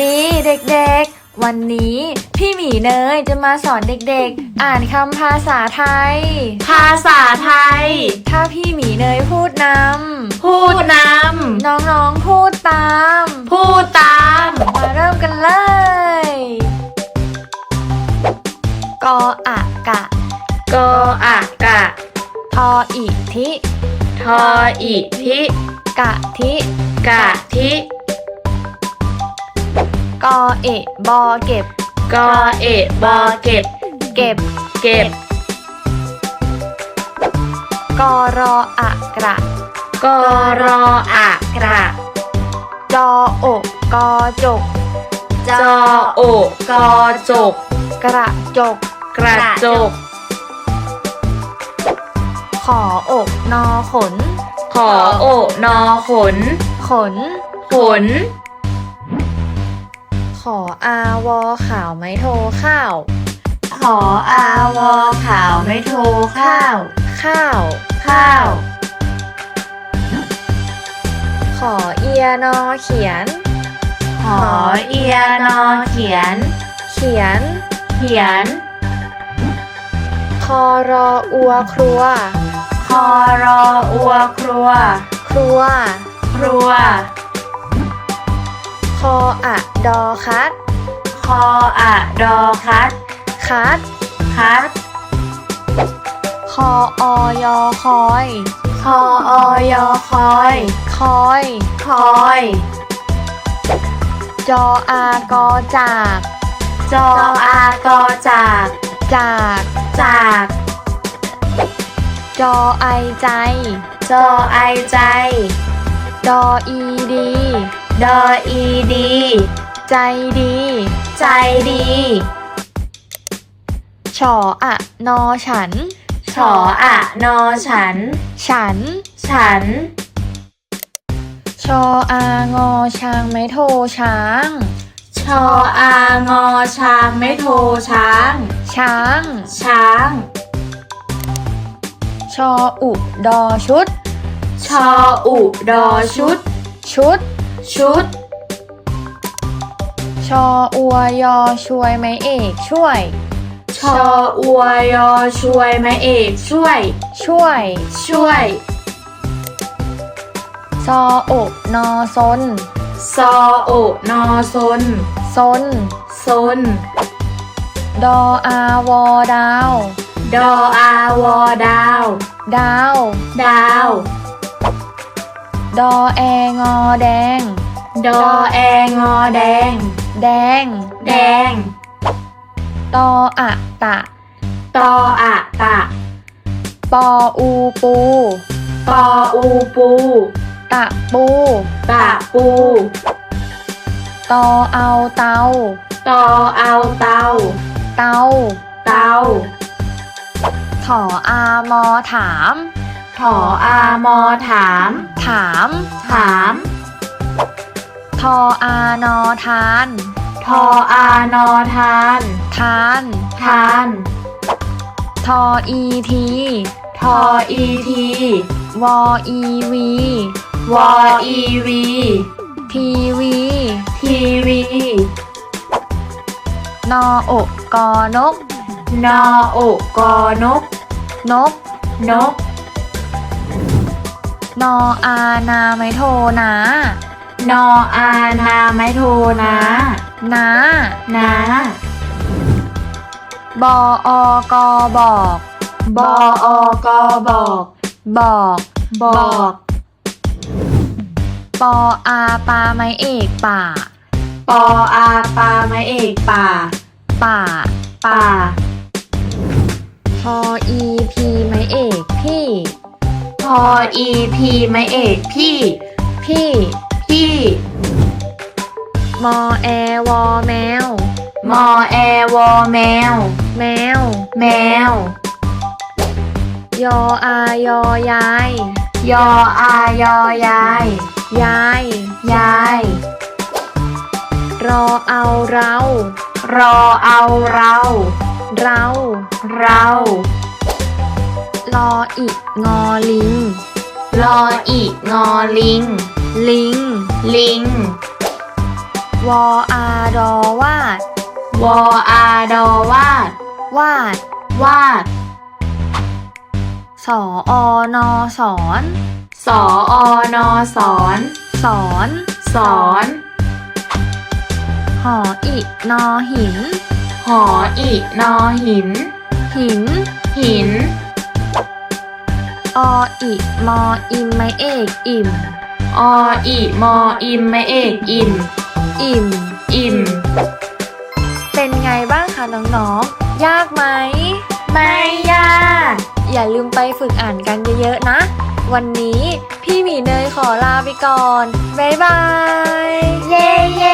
ดีเด็กๆ วันนี้พี่หมีเนยจะมาสอนเด็กๆ อ่านคำภาษาไทย ภาษาไทย ถ้าพี่หมีเนยพูดนพูดนำน้องๆพูดตามำพูดตาม มาเริ่มกันเลย กออะกะ กออากะ ทออิทิ ทออิทิ กะทิ กะทิ กอเอะบอเก็บ กอเอะบอเก็บ เก็บ เก็บ กอรออะกระ กอรออากระ จอโอกกอจก จอโอกกอจก กระจก กระจก ขออกนอขน ขอโอนอขน ขน ขน ขออาวอข่าวไม้โทข้าว ขออาวอขาวไม่โทข้าว ข้าว ข้าว ขอเอียนอเขียน ขอเอียนอเขียน เขียน เขียน คอรออัวครัว คอรออัวครัว ครัว ครัว คออะดอคัดคออะดอคัดคัดคัดคออยอคอยคออยอคอย คอย คอย จออากอจาก จออากอจาก จาก จาก จอไอใจ จอไอใจ ดออีดี ดออีดี ใจดี ใจดีฉออะนอฉัน ฉออะนอฉัน ฉัน ฉัน ชออางอช้างไม่โทช้าง ชออางอช้างไม่โทช้าง ช้าง ช้าง ชออุดอชุด ชออุดอชุด ชุด ชุด ชออัวยอช่วยไม่เอกช่วย ชออวยอช่วยแม่เอกช่วย ช่วย ช่วย ซออกนอซนซอโอนอซนซนซน ดออาวอดาว ดออาวอดาว ดาว ดาว ดอแองอแดง ดอแองอแดง แดง แดง ตออะตะ ตออะตะ ปออูปู ปออูปู ตะปู ตะปู ตอเอาเตา ตอเอาเตา เตา เตาถออามอถามถ ออามอถาม ถาม ถาม ทออานอทาน ทออานอทาน ทาน ทาน ทออีที ทออีที วออีวี วออีวี ทีวี ทีวี นออกกอนก นอโอกอนก นก นก นออานาไม่โทนานออานาไม่โทนะนานะบออกอบอก บออกอบอก บอก บอกปออาปาไม่เอกป่า ปออาปาไม่เอกป่า ป่า ป่าพออีพีไม่เอกพี่พ ออีพีไม่เอกพี่ พี่พี่ มอแอวอแมว มอแอวอแมว แมว แมว ยออายอยาย ยออายอยาย ยาย ยาย รอเอาเรา รอเอาเรา เรา เรา รออีกงอลิงรออีกงอลิง ลิง ลิง วออาดอวาด วออาดอวาด วาด วาด สออนอสอน สออนอสอน สอน สอนหออินอหิน หออีนอหิน หิน หิน ออิมออิมไม่เอกอิ่ม ออีมออิมไม่เอกอิ่มอิ่ม อิ่มเป็นไงบ้างคะน้องๆ ยากไหม ไม่ยาก อย่าลืมไปฝึกอ่านกันเยอะๆนะ วันนี้พี่หมีเนยขอลาไปก่อน บ๊ายบาย เย้เย้